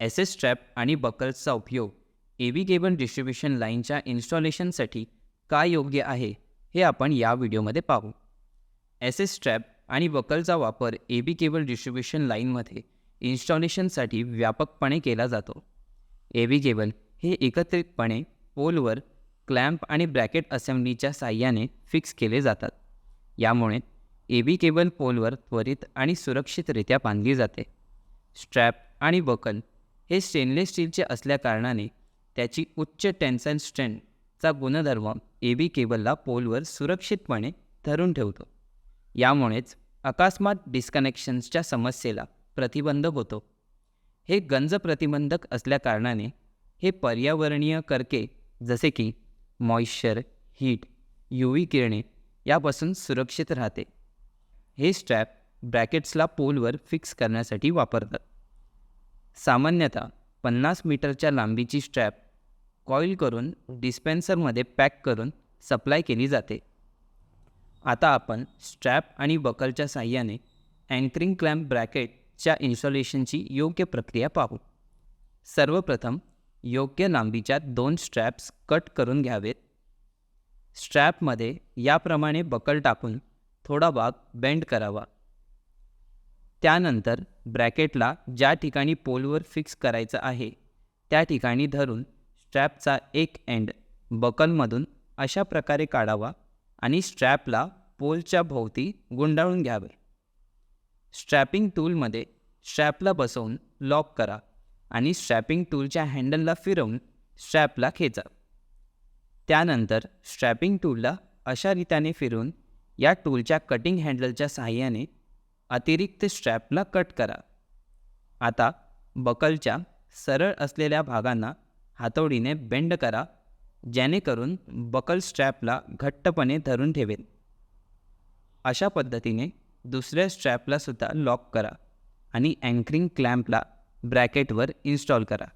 S S strap आणि बकल्सचा उपयोग ए cable distribution लाईनच्या इन्स्टॉलेशनसाठी काय योग्य आहे हे आपण या व्हिडिओमध्ये पाहू. एस एस स्ट्रॅप आणि बकलचा वापर ए बी केबल डिस्ट्रीब्युशन लाईनमध्ये इन्स्टॉलेशनसाठी व्यापकपणे केला जातो. ए बी केबल हे एकत्रितपणे पोलवर क्लॅम्प आणि ब्रॅकेट असेंब्लीच्या साह्याने फिक्स केले जातात. यामुळे ए बी केबल पोलवर त्वरित आणि सुरक्षितरित्या बांधली जाते. स्ट्रॅप आणि बकल हे स्टेनलेस स्टीलचे असल्याकारणाने त्याची उच्च टेन्शन स्ट्रेंथचा गुणधर्म ए बी केबलला पोलवर सुरक्षितपणे धरून ठेवतो. यामुळेच अकस्मात डिस्कनेक्शन्सच्या समस्येला प्रतिबंध होतो. हे गंज प्रतिबंधक असल्याकारणाने हे पर्यावरणीय करके जसे की मॉइश्चर हीट युवी किरणे यापासून सुरक्षित राहते. हे स्ट्रॅप ब्रॅकेट्सला पोलवर फिक्स करण्यासाठी वापरतात. सामान्यतः पन्नास मीटरच्या लांबीची स्ट्रॅप कॉईल करून डिस्पेन्सरमध्ये पॅक करून सप्लाय केली जाते. आता आपण स्ट्रॅप आणि बकलच्या साह्याने अँकरिंग क्लॅम्प ब्रॅकेटच्या इन्स्टॉलेशनची योग्य प्रक्रिया पाहू. सर्वप्रथम योग्य लांबीच्या दोन स्ट्रॅप्स कट करून घ्यावेत. स्ट्रॅपमध्ये याप्रमाणे बकल टाकून थोडा भाग बेंड करावा. त्यानंतर ब्रॅकेटला ज्या ठिकाणी पोलवर फिक्स करायचं आहे त्या ठिकाणी धरून स्ट्रॅपचा एक एंड बकलमधून अशा प्रकारे काढावा आणि स्ट्रॅपला पोलच्या भोवती गुंडाळून घ्यावे. स्ट्रॅपिंग टूलमध्ये स्ट्रॅपला बसवून लॉक करा आणि स्ट्रॅपिंग टूलच्या हँडलला फिरवून स्ट्रॅपला खेचा. त्यानंतर स्ट्रॅपिंग टूलला अशा रीतीने फिरून या टूलच्या कटिंग हँडलच्या सहाय्याने अतिरिक्त स्ट्रॅपला कट करा. आता बकलच्या सरळ असलेल्या भागांना हातोडीने बेंड करा जेणेकरून बकल स्ट्रॅपला घट्टपणे धरून ठेवेल अशा पद्धतीने दुसऱ्या स्ट्रॅपलासुद्धा लॉक करा आणि अँकरिंग क्लॅम्पला ब्रॅकेटवर इन्स्टॉल करा.